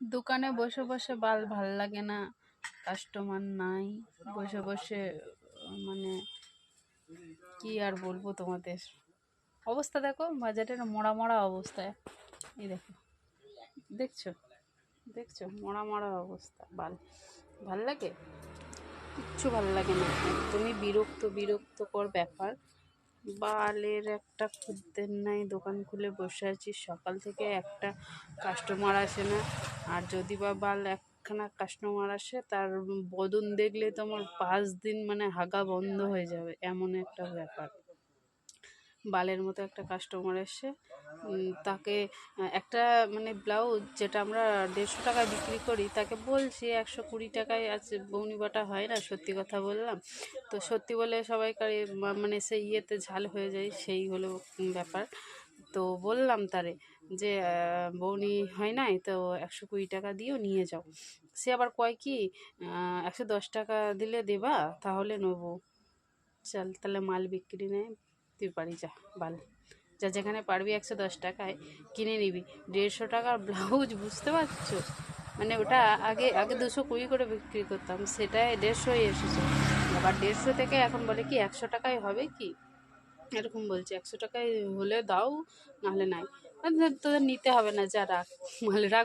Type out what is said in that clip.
দোকানে বসে বসে বাল ভালো লাগে না, কাস্টমার নাই, বসে বসে মানে কি আর বলব তোমাদের? অবস্থা দেখো, বাজারের মরা মরা অবস্থায় এই দেখো, দেখছ? দেখছ? মরা মরা অবস্থা, বাল ভালো লাগে? কিচ্ছু ভালো লাগে না। একদমই বিরক্ত বিরক্তকর ব্যাপার। বালের একটা খুদ্দের নাই, দোকান খুলে বসে আছি। সকাল থেকে একটা কাস্টমার আসে না। আর যদি বা বাল একখানা কাস্টমার আসে, তার বদন দেখলে তোমার পাঁচ দিন মানে হাগা বন্ধ হয়ে যাবে। এমন একটা ব্যাপার। বালের মতো একটা কাস্টমার এসে তাকে একটা মানে ব্লাউজ যেটা আমরা দেড়শো টাকায় বিক্রি করি, তাকে বলছি একশো কুড়ি টাকায় আছে বৌনি বাটা হয় না, সত্যি কথা বললাম। তো সত্যি বলে সবাইকার মানে সেই ইয়েতে ঝাল হয়ে যায়, সেই হলো ব্যাপার। তো বললাম তারে যে বৌনি হয় নাই, তো একশো কুড়ি টাকা দিও, নিয়ে যাও। সে আবার কয় কি একশো দশ টাকা দিলে দেবা, তাহলে নেব। চল, তাহলে মাল বিক্রি নেয় তুই পারি যা বাল যা যেখানে পারবি একশো দশ টাকায় কিনে নিবি। দেড়শো টাকার ব্লাউজ, বুঝতে পারছ? মানে ওটা আগে আগে দুশো কুড়ি করে বিক্রি করতাম, সেটাই দেড়শোই এসেছে। আবার দেড়শো থেকে এখন বলে কি, একশো টাকায় হবে কি? এরকম বলছে, একশো টাকায় হলে দাও, নাহলে নাই। তোদের নিতে হবে না, যা রাখ। মালে রাখ